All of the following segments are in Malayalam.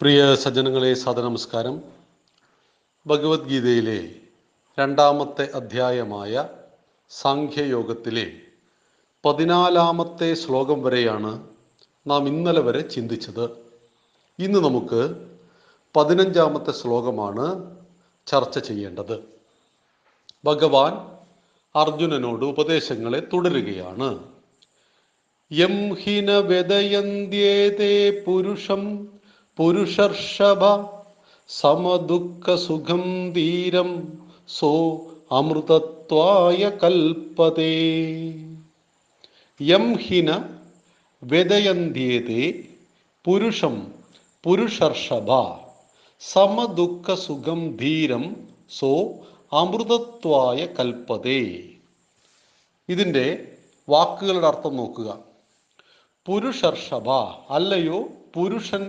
പ്രിയ സജ്ജനങ്ങളെ സദനമസ്കാരം ഭഗവത്ഗീതയിലെ രണ്ടാമത്തെ അധ്യായമായ സാഖ്യയോഗത്തിലെ പതിനാലാമത്തെ ശ്ലോകം വരെയാണ് നാം ഇന്നലെ വരെ ചിന്തിച്ചത്. ഇന്ന് നമുക്ക് പതിനഞ്ചാമത്തെ ശ്ലോകമാണ് ചർച്ച ചെയ്യേണ്ടത്. ഭഗവാൻ അർജുനനോട് ഉപദേശങ്ങളെ തുടരുകയാണ്. യം ഹിന വ്യതയന്ത്യേതേ പുരുഷം പുരുഷർഷഭ സമദുഃഖ സുഖം ധീരം സോ അമൃതത്വായ കൽപ്പതേ യം ഹിന വ്യതയന്ത്യേതേ പുരുഷം പുരുഷർഷഭ സമദുഃഖ സുഖം ധീരം സോ അമൃതത്വായ കൽപ്പതേ ഇതിന്റെ വാക്കുകളുടെ അർത്ഥം നോക്കുക. പുരുഷർഷഭ അല്ലയോ പുരുഷൻ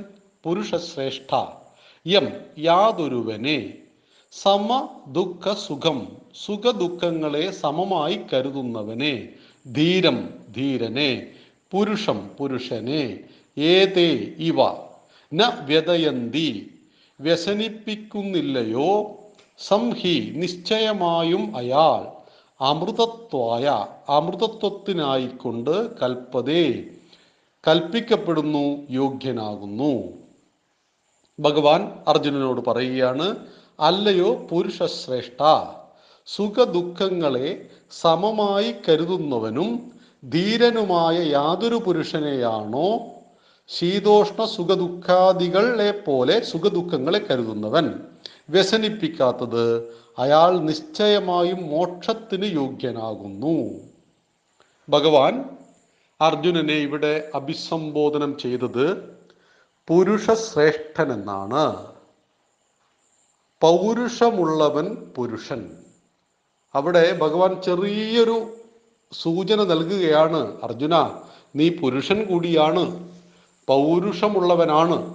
പുരുഷശ്രേഷ്ഠ. യം യാതൊരുവനെ സമ ദുഃഖ സുഖം സുഖ ദുഃഖങ്ങളെ സമമായി കരുതുന്നവനെ ധീരം ധീരനെ പുരുഷം പുരുഷനെ ഏതേ ഇവ ന വ്യതയന്തി വ്യസനിപ്പിക്കുന്നില്ലയോ സംഹി നിശ്ചയമായും അയാൾ അമൃതത്വായ അമൃതത്വത്തിനായിക്കൊണ്ട് കൽപ്പതേ കൽപ്പിക്കപ്പെടുന്നു യോഗ്യനാകുന്നു. ഭഗവാൻ അർജുനനോട് പറയുകയാണ് അല്ലയോ പുരുഷ പുരുഷശ്രേഷ്ഠ സുഖദുഃഖങ്ങളെ സമമായി കരുതുന്നവനും ധീരനുമായ യാതൊരു പുരുഷനെയാണോ ശീതോഷ്ണ സുഖദുഃഖാദികളെ പോലെ സുഖദുഃഖങ്ങളെ കരുതുന്നവൻ? വ്യസനിപ്പിക്കാത്തത് അയാൾ നിശ്ചയമായും മോക്ഷത്തിന് യോഗ്യനാകുന്നു. ഭഗവാൻ അർജുനനെ ഇവിടെ അഭിസംബോധനം ചെയ്തത് പുരുഷശ്രേഷ്ഠൻ എന്നാണ് പൗരുഷമുള്ളവൻ പുരുഷൻ. അവിടെ ഭഗവാൻ ചെറിയൊരു സൂചന നൽകുകയാണ് അർജുന നീ പുരുഷൻ കൂടിയാണ് പൗരുഷമുള്ളവനാണ്.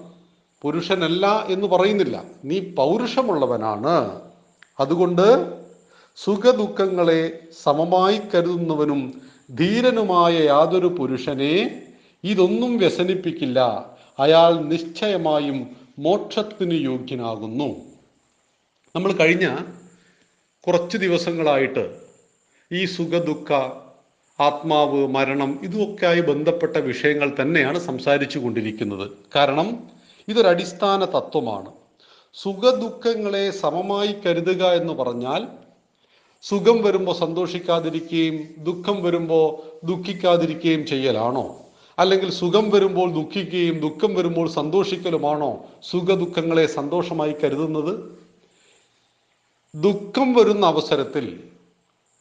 പുരുഷനല്ല എന്ന് പറയുന്നില്ല നീ പൗരുഷമുള്ളവനാണ്. അതുകൊണ്ട് സുഖദുഃഖങ്ങളെ സമമായി കരുതുന്നവനും ധീരനുമായ യാതൊരു പുരുഷനെ ഇതൊന്നും വ്യസനിപ്പിക്കില്ല. അയാൾ നിശ്ചയമായും മോക്ഷത്തിന് യോഗ്യനാകുന്നു. നമ്മൾ കഴിഞ്ഞ കുറച്ച് ദിവസങ്ങളായിട്ട് ഈ സുഖദുഃഖ ആത്മാവ് മരണം ഇതുമൊക്കെയായി ബന്ധപ്പെട്ട വിഷയങ്ങൾ തന്നെയാണ് സംസാരിച്ചു കൊണ്ടിരിക്കുന്നത്. കാരണം ഇതൊരു അടിസ്ഥാന തത്വമാണ്. സുഖദുഃഖങ്ങളെ സമമായി കരുതുക എന്ന് പറഞ്ഞാൽ സുഖം വരുമ്പോൾ സന്തോഷിക്കാതിരിക്കുകയും ദുഃഖം വരുമ്പോൾ ദുഃഖിക്കാതിരിക്കുകയും ചെയ്യലാണോ? അല്ലെങ്കിൽ സുഖം വരുമ്പോൾ ദുഃഖിക്കുകയും ദുഃഖം വരുമ്പോൾ സന്തോഷിക്കലുമാണോ? സുഖദുഃഖങ്ങളെ സന്തോഷമായി കരുതുന്നത്? ദുഃഖം വരുന്ന അവസരത്തിൽ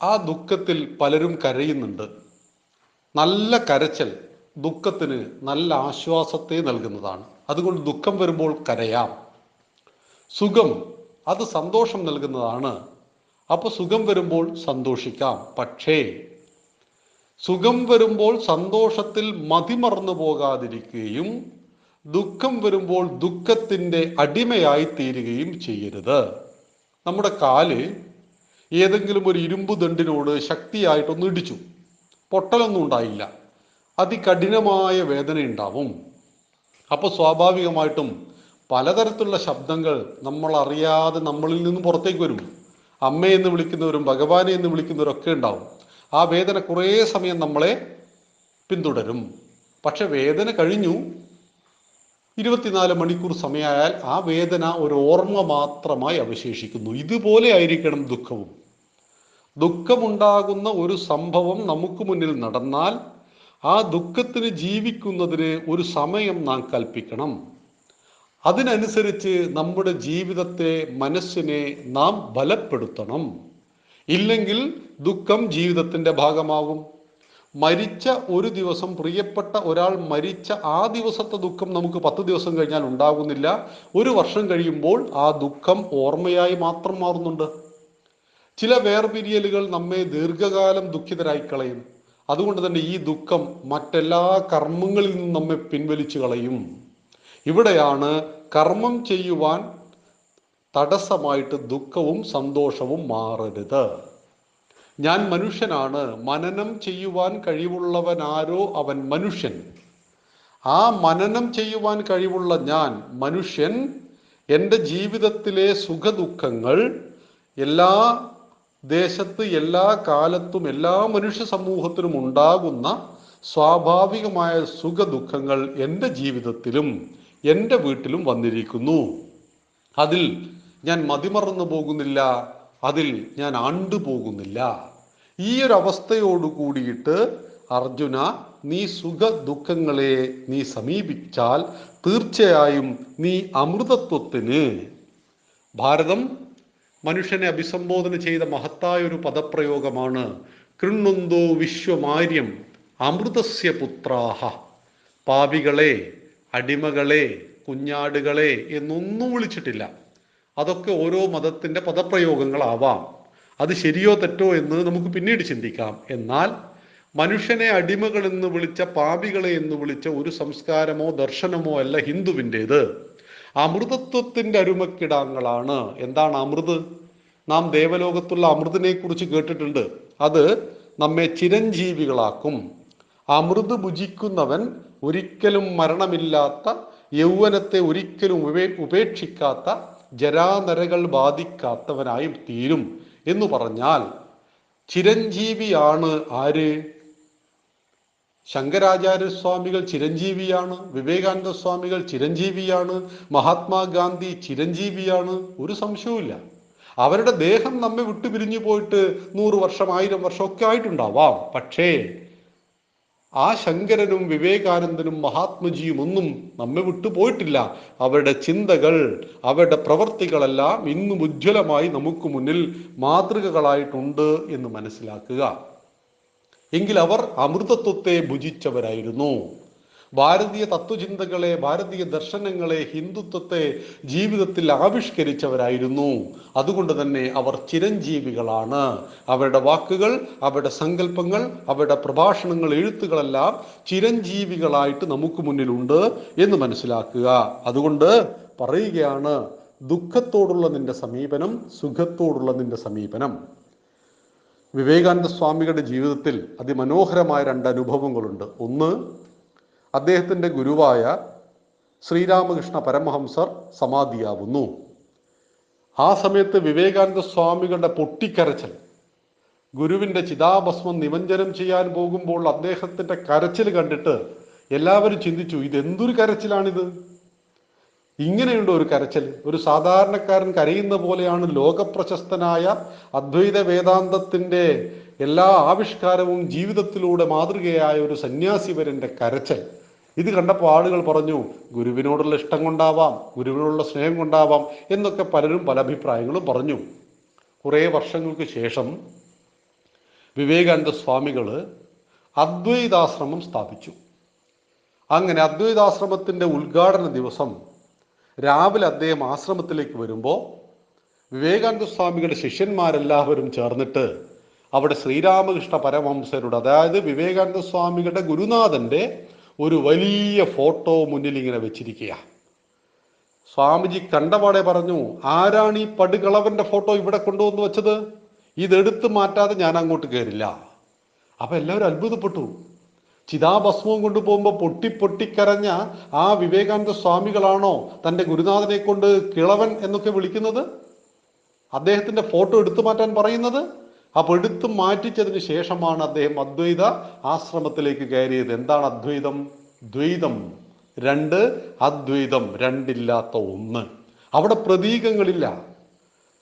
ആ ദുഃഖത്തിൽ പലരും കരയുന്നുണ്ട്. നല്ല കരച്ചൽ ദുഃഖത്തിന് നല്ല ആശ്വാസത്തെ നൽകുന്നതാണ്. അതുകൊണ്ട് ദുഃഖം വരുമ്പോൾ കരയാം. സുഖം അത് സന്തോഷം നൽകുന്നതാണ്. അപ്പോൾ സുഖം വരുമ്പോൾ സന്തോഷിക്കാം. പക്ഷേ സുഖം വരുമ്പോൾ സന്തോഷത്തിൽ മതിമറന്നു പോകാതിരിക്കുകയും ദുഃഖം വരുമ്പോൾ ദുഃഖത്തിന്റെ അടിമയായി തീരുകയും ചെയ്യരുത്. നമ്മുടെ കാൽ ഏതെങ്കിലും ഒരു ഇരുമ്പ് ദണ്ടിനോട് ശക്തിയായിട്ടൊന്ന് ഇടിച്ചു. പൊട്ടലൊന്നും ഉണ്ടായില്ല. അതികഠിനമായ വേദന ഉണ്ടാവും. അപ്പോൾ സ്വാഭാവികമായിട്ടും പലതരത്തിലുള്ള ശബ്ദങ്ങൾ നമ്മൾ അറിയാതെ നമ്മളിൽ നിന്നും പുറത്തേക്ക് വരും. അമ്മയെന്ന് വിളിക്കുന്നവരും ഭഗവാനെ എന്ന് വിളിക്കുന്നവരൊക്കെ ഉണ്ടാവും. ആ വേദന കുറേ സമയം നമ്മളെ പിന്തുടരും. പക്ഷെ വേദന കഴിഞ്ഞു. ഇരുപത്തിനാല് മണിക്കൂർ സമയമായാൽ ആ വേദന ഒരു ഓർമ്മ മാത്രമായി അവശേഷിക്കുന്നു. ഇതുപോലെ ആയിരിക്കണം ദുഃഖവും. ദുഃഖമുണ്ടാകുന്ന ഒരു സംഭവം നമുക്ക് മുന്നിൽ നടന്നാൽ ആ ദുഃഖത്തിന് ജീവിക്കുന്നതിന് ഒരു സമയം നാം കൽപ്പിക്കണം. അതിനനുസരിച്ച് നമ്മുടെ ജീവിതത്തെ മനസ്സിനെ നാം ബലപ്പെടുത്തണം. ഇല്ലെങ്കിൽ ദുഃഖം ജീവിതത്തിന്റെ ഭാഗമാകും. മരിച്ച ഒരു ദിവസം പ്രിയപ്പെട്ട ഒരാൾ മരിച്ച ആ ദിവസത്തെ ദുഃഖം നമുക്ക് പത്ത് ദിവസം കഴിഞ്ഞാൽ ഉണ്ടാകുന്നില്ല. ഒരു വർഷം കഴിയുമ്പോൾ ആ ദുഃഖം ഓർമ്മയായി മാത്രം മാറുന്നുണ്ട്. ചില വേർപിരിയലുകൾ നമ്മെ ദീർഘകാലം ദുഃഖിതരായി കളയും. അതുകൊണ്ട് തന്നെ ഈ ദുഃഖം മറ്റെല്ലാ കർമ്മങ്ങളിൽ നിന്നും നമ്മെ പിൻവലിച്ചു കളയും. ഇവിടെയാണ് കർമ്മം ചെയ്യുവാൻ തടസ്സമായിട്ട് ദുഃഖവും സന്തോഷവും മാറരുത്. ഞാൻ മനുഷ്യനാണ്. മനനം ചെയ്യുവാൻ കഴിവുള്ളവനാരോ അവൻ മനുഷ്യൻ. ആ മനനം ചെയ്യുവാൻ കഴിവുള്ള ഞാൻ മനുഷ്യൻ. എന്റെ ജീവിതത്തിലെ സുഖദുഃഖങ്ങൾ എല്ലാ ദേശത്ത് എല്ലാ കാലത്തും എല്ലാ മനുഷ്യ സമൂഹത്തിലും ഉണ്ടാകുന്ന സ്വാഭാവികമായ സുഖദുഃഖങ്ങൾ എന്റെ ജീവിതത്തിലും എന്റെ വീട്ടിലും വന്നിരിക്കുന്നു. അതിൽ ഞാൻ മതിമറന്നു പോകുന്നില്ല. അതിൽ ഞാൻ ആണ്ടുപോകുന്നില്ല. ഈ ഒരു അവസ്ഥയോട് കൂടിയിട്ട് അർജുന നീ സുഖ ദുഃഖങ്ങളെ നീ സമീപിച്ചാൽ തീർച്ചയായും നീ അമൃതത്വത്തിന് ഭാരതം മനുഷ്യനെ അഭിസംബോധന ചെയ്ത മഹത്തായ ഒരു പദപ്രയോഗമാണ് കൃണ്ണുന്തോ വിശ്വമാര്യം അമൃതസ്യ പുത്രാഹ. പാപികളെ അടിമകളെ കുഞ്ഞാടുകളെ എന്നൊന്നും വിളിച്ചിട്ടില്ല. അതൊക്കെ ഓരോ മതത്തിന്റെ പദപ്രയോഗങ്ങളാവാം. അത് ശരിയോ തെറ്റോ എന്ന് നമുക്ക് പിന്നീട് ചിന്തിക്കാം. എന്നാൽ മനുഷ്യനെ അടിമകൾ എന്ന് വിളിച്ച പാപികളെ എന്ന് വിളിച്ച ഒരു സംസ്കാരമോ ദർശനമോ അല്ല ഹിന്ദുവിന്റേത്. അമൃതത്വത്തിന്റെ അരുമക്കിടാങ്ങളാണ്. എന്താണ് അമൃത്? നാം ദേവലോകത്തുള്ള അമൃതിനെ കുറിച്ച് കേട്ടിട്ടുണ്ട്. അത് നമ്മെ ചിരഞ്ജീവികളാക്കും. അമൃത് ഭുജിക്കുന്നവൻ ഒരിക്കലും മരണമില്ലാത്ത യൗവനത്തെ ഒരിക്കലും ഉപേ ഉപേക്ഷിക്കാത്ത ജരാനരകൾ ബാധിക്കാത്തവനായും തീരും എന്ന് പറഞ്ഞാൽ ചിരഞ്ജീവിയാണ് ആര്? ശങ്കരാചാര്യസ്വാമികൾ ചിരഞ്ജീവിയാണ് വിവേകാനന്ദ സ്വാമികൾ ചിരഞ്ജീവിയാണ് മഹാത്മാഗാന്ധി ചിരഞ്ജീവിയാണ്. ഒരു സംശയവുമില്ല. അവരുടെ ദേഹം നമ്മെ വിട്ടുപിരിഞ്ഞു പോയിട്ട് നൂറ് വർഷം ആയിരം വർഷം ഒക്കെ ആയിട്ടുണ്ടാവാം. പക്ഷേ ആ ശങ്കരനും വിവേകാനന്ദനും മഹാത്മജിയും ഒന്നും നമ്മെ വിട്ടുപോയിട്ടില്ല അവരുടെ ചിന്തകൾ അവരുടെ പ്രവർത്തികളെല്ലാം ഇന്നും ഉജ്ജ്വലമായി നമുക്ക് മുന്നിൽ മാതൃകകളായിട്ടുണ്ട് എന്ന് മനസ്സിലാക്കുക. എങ്കിൽ അവർ അമൃതത്വത്തെ ഭുജിച്ചവരായിരുന്നു. ഭാരതീയ തത്വചിന്തകളെ ഭാരതീയ ദർശനങ്ങളെ ഹിന്ദുത്വത്തെ ജീവിതത്തിൽ ആവിഷ്കരിച്ചവരായിരുന്നു. അതുകൊണ്ട് തന്നെ അവർ ചിരഞ്ജീവികളാണ്. അവരുടെ വാക്കുകൾ അവരുടെ സങ്കല്പങ്ങൾ അവരുടെ പ്രഭാഷണങ്ങൾ എഴുത്തുകളെല്ലാം ചിരഞ്ജീവികളായിട്ട് നമുക്ക് മുന്നിലുണ്ട് എന്ന് മനസ്സിലാക്കുക. അതുകൊണ്ട് പറയുകയാണ് ദുഃഖത്തോടുള്ള നിന്റെ സമീപനം സുഖത്തോടുള്ള നിന്റെ സമീപനം. വിവേകാനന്ദ സ്വാമികളുടെ ജീവിതത്തിൽ അതിമനോഹരമായ രണ്ട് അനുഭവങ്ങളുണ്ട്. ഒന്ന് അദ്ദേഹത്തിന്റെ ഗുരുവായ ശ്രീരാമകൃഷ്ണ പരമഹംസർ സമാധിയാവുന്നു. ആ സമയത്ത് വിവേകാനന്ദ സ്വാമികളുടെ പൊട്ടിക്കരച്ചൽ ഗുരുവിന്റെ ചിതാഭസ്മം നിമഞ്ജനം ചെയ്യാൻ പോകുമ്പോൾ അദ്ദേഹത്തിന്റെ കരച്ചിൽ കണ്ടിട്ട് എല്ലാവരും ചിന്തിച്ചു ഇതെന്തൊരു കരച്ചിലാണിത്? ഇങ്ങനെയുണ്ട് ഒരു കരച്ചിൽ. ഒരു സാധാരണക്കാരൻ കരയുന്ന പോലെയാണ് ലോകപ്രശസ്തനായ അദ്വൈത വേദാന്തത്തിന്റെ എല്ലാ ആവിഷ്കാരവും ജീവിതത്തിലൂടെ മാതൃകയായ ഒരു സന്യാസിവരന്റെ കരച്ചൽ. ഇത് കണ്ടപ്പോൾ ആളുകൾ പറഞ്ഞു ഗുരുവിനോടുള്ള ഇഷ്ടം കൊണ്ടാവാം ഗുരുവിനോടുള്ള സ്നേഹം കൊണ്ടാവാം എന്നൊക്കെ പലരും പല അഭിപ്രായങ്ങളും പറഞ്ഞു. കുറേ വർഷങ്ങൾക്ക് ശേഷം വിവേകാനന്ദ സ്വാമികൾ അദ്വൈതാശ്രമം സ്ഥാപിച്ചു. അങ്ങനെ അദ്വൈതാശ്രമത്തിന്റെ ഉദ്ഘാടന ദിവസം രാവിലെ അദ്ദേഹം ആശ്രമത്തിലേക്ക് വരുമ്പോൾ വിവേകാനന്ദ സ്വാമികളുടെ ശിഷ്യന്മാരെല്ലാവരും ചേർന്നിട്ട് അവിടെ ശ്രീരാമകൃഷ്ണ പരമഹംസരുടെ അതായത് വിവേകാനന്ദ സ്വാമികളുടെ ഗുരുനാഥന്റെ ഒരു വലിയ ഫോട്ടോ മുന്നിൽ ഇങ്ങനെ വെച്ചിരിക്കുക സ്വാമിജി കണ്ടപാടെ പറഞ്ഞു ആരാണ് ഈ പടുകളവന്റെ ഫോട്ടോ ഇവിടെ കൊണ്ടുവന്ന് വെച്ചത്? ഇതെടുത്ത് മാറ്റാതെ ഞാൻ അങ്ങോട്ട് കയറില്ല അപ്പൊ എല്ലാവരും അത്ഭുതപ്പെട്ടു. ചിതാഭസ്മവും കൊണ്ടുപോകുമ്പോൾ പൊട്ടി പൊട്ടിക്കരഞ്ഞ ആ വിവേകാനന്ദ സ്വാമികളാണോ തന്റെ ഗുരുനാഥനെ കൊണ്ട് കിളവൻ എന്നൊക്കെ വിളിക്കുന്നത്? അദ്ദേഹത്തിന്റെ ഫോട്ടോ എടുത്തു മാറ്റാൻ പറയുന്നത്? അപ്പൊ എടുത്തു മാറ്റിച്ചതിന് ശേഷമാണ് അദ്ദേഹം അദ്വൈത ആശ്രമത്തിലേക്ക് കയറിയത്. എന്താണ് അദ്വൈതം? ദ്വൈതം രണ്ട് അദ്വൈതം രണ്ടില്ലാത്ത ഒന്ന്. അവിടെ പ്രതീകങ്ങളില്ല.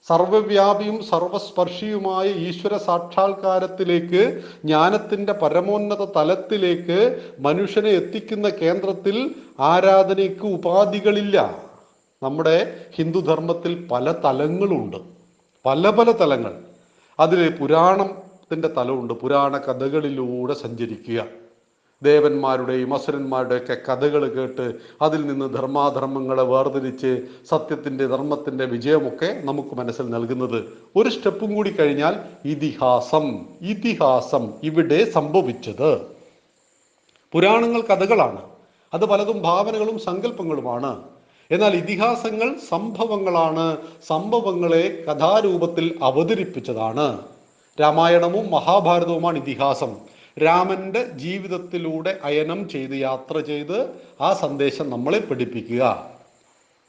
സർവവ്യാപിയും സർവസ്പർശിയുമായ ഈശ്വര സാക്ഷാത്കാരത്തിലേക്ക് ജ്ഞാനത്തിന്റെ പരമോന്നത തലത്തിലേക്ക് മനുഷ്യനെ എത്തിക്കുന്ന കേന്ദ്രത്തിൽ ആരാധനയ്ക്ക് ഉപാധികളില്ല. നമ്മുടെ ഹിന്ദുധർമ്മത്തിൽ പല തലങ്ങളുണ്ട്. പല പല തലങ്ങൾ. അതിൽ പുരാണത്തിന്റെ തലമുണ്ട്. പുരാണ കഥകളിലൂടെ സഞ്ചരിക്കുക. ദേവന്മാരുടെയും അസുരന്മാരുടെയൊക്കെ കഥകൾ കേട്ട് അതിൽ നിന്ന് ധർമാധർമ്മങ്ങളെ വേർതിരിച്ച് സത്യത്തിന്റെ ധർമ്മത്തിന്റെ വിജയമൊക്കെ നമുക്ക് മനസ്സിൽ നൽകുന്നത്. ഒരു സ്റ്റെപ്പും കൂടി കഴിഞ്ഞാൽ ഇതിഹാസം. ഇതിഹാസം ഇവിടെ സംഭവിച്ചത്. പുരാണങ്ങൾ കഥകളാണ്. അത് പലതും ഭാവനകളും സങ്കല്പങ്ങളുമാണ്. എന്നാൽ ഇതിഹാസങ്ങൾ സംഭവങ്ങളാണ്. സംഭവങ്ങളെ കഥാരൂപത്തിൽ അവതരിപ്പിച്ചതാണ്. രാമായണവും മഹാഭാരതവുമാണ് ഇതിഹാസം. രാമന്റെ ജീവിതത്തിലൂടെ അയനം ചെയ്ത് യാത്ര ചെയ്ത് ആ സന്ദേശം നമ്മളെ പഠിപ്പിക്കുക.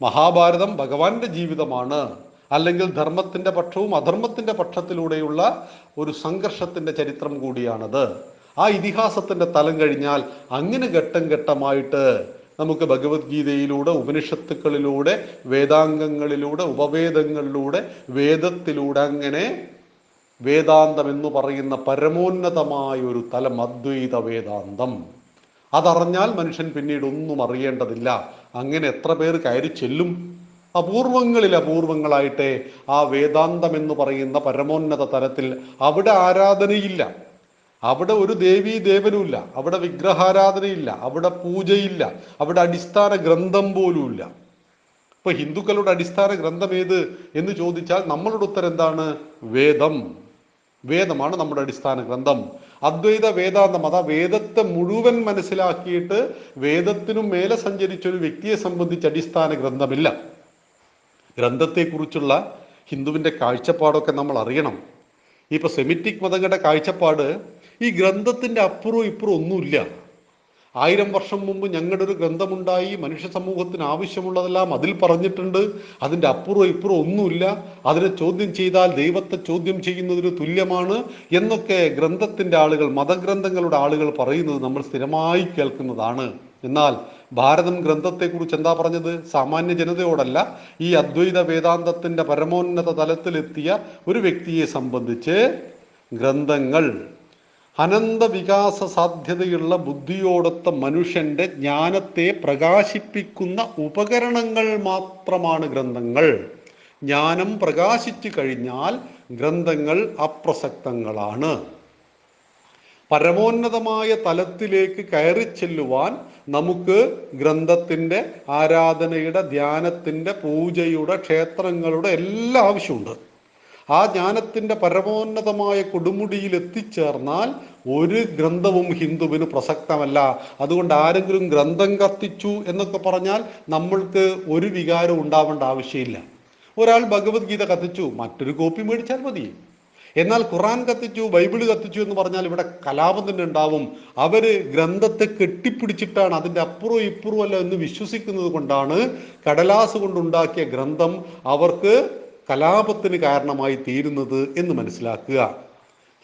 മഹാഭാരതം ഭഗവാന്റെ ജീവിതമാണ്. അല്ലെങ്കിൽ ധർമ്മത്തിന്റെ പക്ഷവും അധർമ്മത്തിന്റെ പക്ഷത്തിലൂടെയുള്ള ഒരു സംഘർഷത്തിന്റെ ചരിത്രം കൂടിയാണത്. ആ ഇതിഹാസത്തിന്റെ തലം കഴിഞ്ഞാൽ അങ്ങനെ ഘട്ടം ഘട്ടമായിട്ട് നമുക്ക് ഭഗവത്ഗീതയിലൂടെ ഉപനിഷത്തുക്കളിലൂടെ വേദാംഗങ്ങളിലൂടെ ഉപവേദങ്ങളിലൂടെ വേദത്തിലൂടെ അങ്ങനെ വേദാന്തം എന്ന് പറയുന്ന പരമോന്നതമായ ഒരു തലം അദ്വൈത വേദാന്തം. അതറിഞ്ഞാൽ മനുഷ്യൻ പിന്നീട് ഒന്നും അറിയേണ്ടതില്ല. അങ്ങനെ എത്ര പേർ കയറി ചെല്ലും? അപൂർവങ്ങളിൽ അപൂർവങ്ങളായിട്ടേ ആ വേദാന്തം എന്ന് പറയുന്ന പരമോന്നത തലത്തിൽ അവിടെ ആരാധനയില്ല. അവിടെ ഒരു ദേവീ ദേവനുമില്ല. അവിടെ വിഗ്രഹാരാധനയില്ല. അവിടെ പൂജയില്ല. അവിടെ അടിസ്ഥാന ഗ്രന്ഥം പോലുമില്ല. ഇപ്പൊ ഹിന്ദുക്കളുടെ അടിസ്ഥാന ഗ്രന്ഥം ഏത് എന്ന് ചോദിച്ചാൽ നമ്മളുടെ ഉത്തരം എന്താണ്? വേദം. വേദമാണ് നമ്മുടെ അടിസ്ഥാന ഗ്രന്ഥം. അദ്വൈത വേദാന്തം അതാ വേദത്തെ മുഴുവൻ മനസ്സിലാക്കിയിട്ട് വേദത്തിനും മേലെ സഞ്ചരിച്ച ഒരു വ്യക്തിയെ സംബന്ധിച്ച് അടിസ്ഥാന ഗ്രന്ഥമില്ല. ഗ്രന്ഥത്തെക്കുറിച്ചുള്ള ഹിന്ദുവിന്റെ കാഴ്ചപ്പാടൊക്കെ നമ്മൾ അറിയണം. ഇപ്പൊ സെമിറ്റിക് മതങ്ങളുടെ കാഴ്ചപ്പാട് ഈ ഗ്രന്ഥത്തിന്റെ അപ്പുറവും ഇപ്പുറവും ഒന്നുമില്ല. ആയിരം വർഷം മുമ്പ് ഞങ്ങളുടെ ഒരു ഗ്രന്ഥമുണ്ടായി മനുഷ്യ സമൂഹത്തിന് ആവശ്യമുള്ളതെല്ലാം അതിൽ പറഞ്ഞിട്ടുണ്ട്. അതിന്റെ അപ്പുറവും ഇപ്പുറവും ഒന്നുമില്ല. അതിനെ ചോദ്യം ചെയ്താൽ ദൈവത്തെ ചോദ്യം ചെയ്യുന്നതിന് തുല്യമാണ് എന്നൊക്കെ ഗ്രന്ഥത്തിന്റെ ആളുകൾ മതഗ്രന്ഥങ്ങളുടെ ആളുകൾ പറയുന്നത് നമ്മൾ സ്ഥിരമായി കേൾക്കുന്നതാണ്. എന്നാൽ ഭാരതം ഗ്രന്ഥത്തെക്കുറിച്ച് എന്താ പറഞ്ഞത്? സാമാന്യ ജനതയോടല്ല. ഈ അദ്വൈത വേദാന്തത്തിന്റെ പരമോന്നത തലത്തിലെത്തിയ ഒരു വ്യക്തിയെ സംബന്ധിച്ച് ഗ്രന്ഥങ്ങൾ അനന്ത വികാസ സാധ്യതയുള്ള ബുദ്ധിയോടൊത്ത മനുഷ്യന്റെ ജ്ഞാനത്തെ പ്രകാശിപ്പിക്കുന്ന ഉപകരണങ്ങൾ മാത്രമാണ് ഗ്രന്ഥങ്ങൾ. ജ്ഞാനം പ്രകാശിച്ചു കഴിഞ്ഞാൽ ഗ്രന്ഥങ്ങൾ അപ്രസക്തങ്ങളാണ്. പരമോന്നതമായ തലത്തിലേക്ക് കയറി ചെല്ലുവാൻ നമുക്ക് ഗ്രന്ഥത്തിന്റെ ആരാധനയുടെ ധ്യാനത്തിന്റെ പൂജയുടെ ക്ഷേത്രങ്ങളുടെ എല്ലാം ആവശ്യമുണ്ട്. ആ ജ്ഞാനത്തിന്റെ പരമോന്നതമായ കൊടുമുടിയിൽ എത്തിച്ചേർന്നാൽ ഒരു ഗ്രന്ഥവും ഹിന്ദുവിന് പ്രസക്തമല്ല. അതുകൊണ്ട് ആരെങ്കിലും ഗ്രന്ഥം കത്തിച്ചു എന്നൊക്കെ പറഞ്ഞാൽ നമ്മൾക്ക് ഒരു വികാരം ഉണ്ടാവേണ്ട ആവശ്യമില്ല. ഒരാൾ ഭഗവത്ഗീത കത്തിച്ചു മറ്റൊരു കോപ്പി മേടിച്ചാൽ മതി. എന്നാൽ ഖുറാൻ കത്തിച്ചു ബൈബിൾ കത്തിച്ചു എന്ന് പറഞ്ഞാൽ ഇവിടെ കലാപം തന്നെ ഉണ്ടാവും. അവർ ഗ്രന്ഥത്തെ കെട്ടിപ്പിടിച്ചിട്ടാണ് അതിന്റെ അപ്പുറവും ഇപ്പുറവും അല്ല എന്ന് വിശ്വസിക്കുന്നത് കൊണ്ടാണ് കടലാസ് കൊണ്ടുണ്ടാക്കിയ ഗ്രന്ഥം അവർക്ക് കലാപത്തിന് കാരണമായി തീരുന്നത് എന്ന് മനസ്സിലാക്കുക.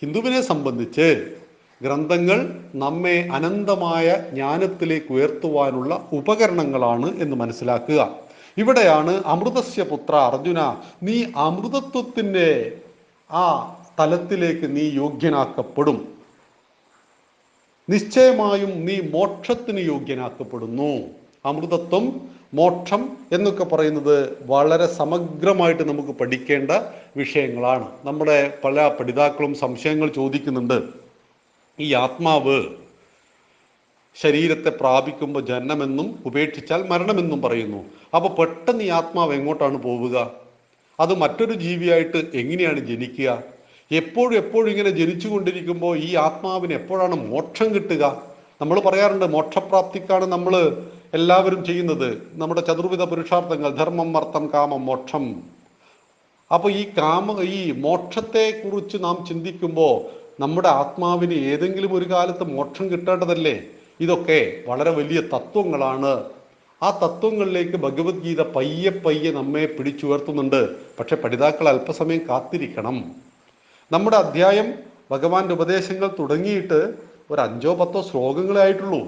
ഹിന്ദുവിനെ സംബന്ധിച്ച് ഗ്രന്ഥങ്ങൾ നമ്മെ അനന്തമായ ജ്ഞാനത്തിലേക്ക് ഉയർത്തുവാനുള്ള ഉപകരണങ്ങളാണ് എന്ന് മനസ്സിലാക്കുക. ഇവിടെയാണ് അമൃതസ്യ പുത്ര അർജുന നീ അമൃതത്വത്തിന്റെ ആ തലത്തിലേക്ക് നീ യോഗ്യനാക്കപ്പെടും. നിശ്ചയമായും നീ മോക്ഷത്തിന് യോഗ്യനാക്കപ്പെടുന്നു. അമൃതത്വം മോക്ഷം എന്നൊക്കെ പറയുന്നത് വളരെ സമഗ്രമായിട്ട് നമുക്ക് പഠിക്കേണ്ട വിഷയങ്ങളാണ്. നമ്മുടെ പല പഠിതാക്കളും സംശയങ്ങൾ ചോദിക്കുന്നുണ്ട്. ഈ ആത്മാവ് ശരീരത്തെ പ്രാപിക്കുമ്പോൾ ജനനമെന്നും ഉപേക്ഷിച്ചാൽ മരണമെന്നും പറയുന്നു. അപ്പൊ പെട്ടെന്ന് ഈ ആത്മാവ് എങ്ങോട്ടാണ് പോവുക? അത് മറ്റൊരു ജീവിയായിട്ട് എങ്ങനെയാണ് ജനിക്കുക? എപ്പോഴും എപ്പോഴും ഇങ്ങനെ ജനിച്ചുകൊണ്ടിരിക്കുമ്പോൾ ഈ ആത്മാവിന് എപ്പോഴാണ് മോക്ഷം കിട്ടുക? നമ്മൾ പറയാറുണ്ട് മോക്ഷപ്രാപ്തിക്കാണ് നമ്മൾ എല്ലാവരും ചെയ്യുന്നത് നമ്മുടെ ചതുർവിധ പുരുഷാർത്ഥങ്ങൾ ധർമ്മം അർത്ഥം കാമം മോക്ഷം. അപ്പോൾ ഈ കാമ ഈ മോക്ഷത്തെ കുറിച്ച് നാം ചിന്തിക്കുമ്പോൾ നമ്മുടെ ആത്മാവിന് ഏതെങ്കിലും ഒരു കാലത്ത് മോക്ഷം കിട്ടേണ്ടതല്ലേ? ഇതൊക്കെ വളരെ വലിയ തത്വങ്ങളാണ്. ആ തത്വങ്ങളിലേക്ക് ഭഗവത്ഗീത പയ്യെ പയ്യെ നമ്മെ പിടിച്ചുയർത്തുന്നുണ്ട്. പക്ഷെ പഠിതാക്കൾ അല്പസമയം കാത്തിരിക്കണം. നമ്മുടെ അധ്യായം ഭഗവാന്റെ ഉപദേശങ്ങൾ തുടങ്ങിയിട്ട് ഒരു അഞ്ചോ പത്തോ ശ്ലോകങ്ങളായിട്ടുള്ളൂ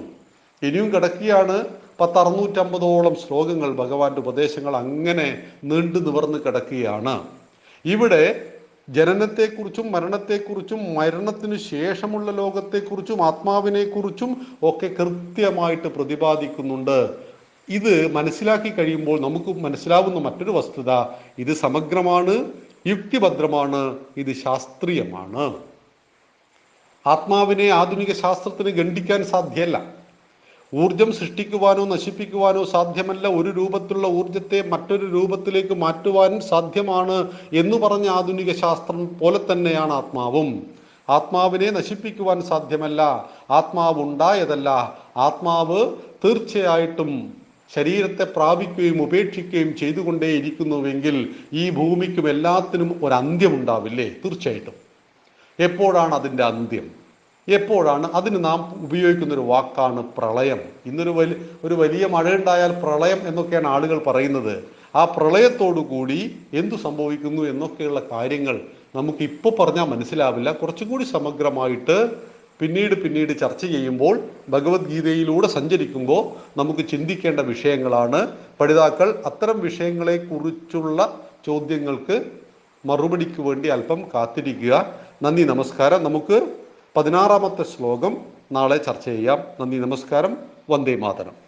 ഇനിയും കിടക്കുകയാണ് പത്ത് അറുന്നൂറ്റമ്പതോളം ശ്ലോകങ്ങൾ ഭഗവാന്റെ ഉപദേശങ്ങൾ അങ്ങനെ നീണ്ടു നിവർന്ന് കിടക്കുകയാണ്. ഇവിടെ ജനനത്തെക്കുറിച്ചും മരണത്തെക്കുറിച്ചും മരണത്തിന് ശേഷമുള്ള ലോകത്തെക്കുറിച്ചും ആത്മാവിനെക്കുറിച്ചും ഒക്കെ കൃത്യമായിട്ട് പ്രതിപാദിക്കുന്നുണ്ട്. ഇത് മനസ്സിലാക്കി കഴിയുമ്പോൾ നമുക്ക് മനസ്സിലാവുന്ന മറ്റൊരു വസ്തുത ഇത് സമഗ്രമാണ് യുക്തിഭദ്രമാണ് ഇത് ശാസ്ത്രീയമാണ്. ആത്മാവിനെ ആധുനിക ശാസ്ത്രത്തിന് ഖണ്ഡിക്കാൻ സാധ്യമല്ല ഊർജം സൃഷ്ടിക്കുവാനോ നശിപ്പിക്കുവാനോ സാധ്യമല്ല. ഒരു രൂപത്തിലുള്ള ഊർജത്തെ മറ്റൊരു രൂപത്തിലേക്ക് മാറ്റുവാനും സാധ്യമാണ് എന്ന് പറഞ്ഞ ആധുനിക ശാസ്ത്രം പോലെ തന്നെയാണ് ആത്മാവും. ആത്മാവിനെ നശിപ്പിക്കുവാൻ സാധ്യമല്ല. ആത്മാവ് ഉണ്ടായതല്ല. ആത്മാവ് തീർച്ചയായിട്ടും ശരീരത്തെ പ്രാപിക്കുകയും ഉപേക്ഷിക്കുകയും ചെയ്തുകൊണ്ടേയിരിക്കുന്നുവെങ്കിൽ ഈ ഭൂമിക്കും എല്ലാത്തിനും ഒരു അന്ത്യം ഉണ്ടാവില്ലേ തീർച്ചയായിട്ടും. എപ്പോഴാണ് അതിന്റെ അന്ത്യം? എപ്പോഴാണ് അതിന് നാം ഉപയോഗിക്കുന്ന ഒരു വാക്കാണ് പ്രളയം. ഇന്നൊരു വലിയ ഒരു വലിയ മഴയുണ്ടായാൽ പ്രളയം എന്നൊക്കെയാണ് ആളുകൾ പറയുന്നത്. ആ പ്രളയത്തോടു കൂടി എന്തു സംഭവിക്കുന്നു എന്നൊക്കെയുള്ള കാര്യങ്ങൾ നമുക്ക് ഇപ്പോൾ പറഞ്ഞാൽ മനസ്സിലാവില്ല. കുറച്ചും കൂടി സമഗ്രമായിട്ട് പിന്നീട് പിന്നീട് ചർച്ച ചെയ്യുമ്പോൾ ഭഗവത്ഗീതയിലൂടെ സഞ്ചരിക്കുമ്പോൾ നമുക്ക് ചിന്തിക്കേണ്ട വിഷയങ്ങളാണ്. പഠിതാക്കൾ അത്തരം വിഷയങ്ങളെക്കുറിച്ചുള്ള ചോദ്യങ്ങൾക്ക് മറുപടിക്ക് വേണ്ടി അല്പം കാത്തിരിക്കുക. നന്ദി നമസ്കാരം. നമുക്ക് പതിനാറാമത്തെ ശ്ലോകം നാളെ ചർച്ച ചെയ്യാം. നന്ദി നമസ്കാരം. വന്ദേ മാതരം.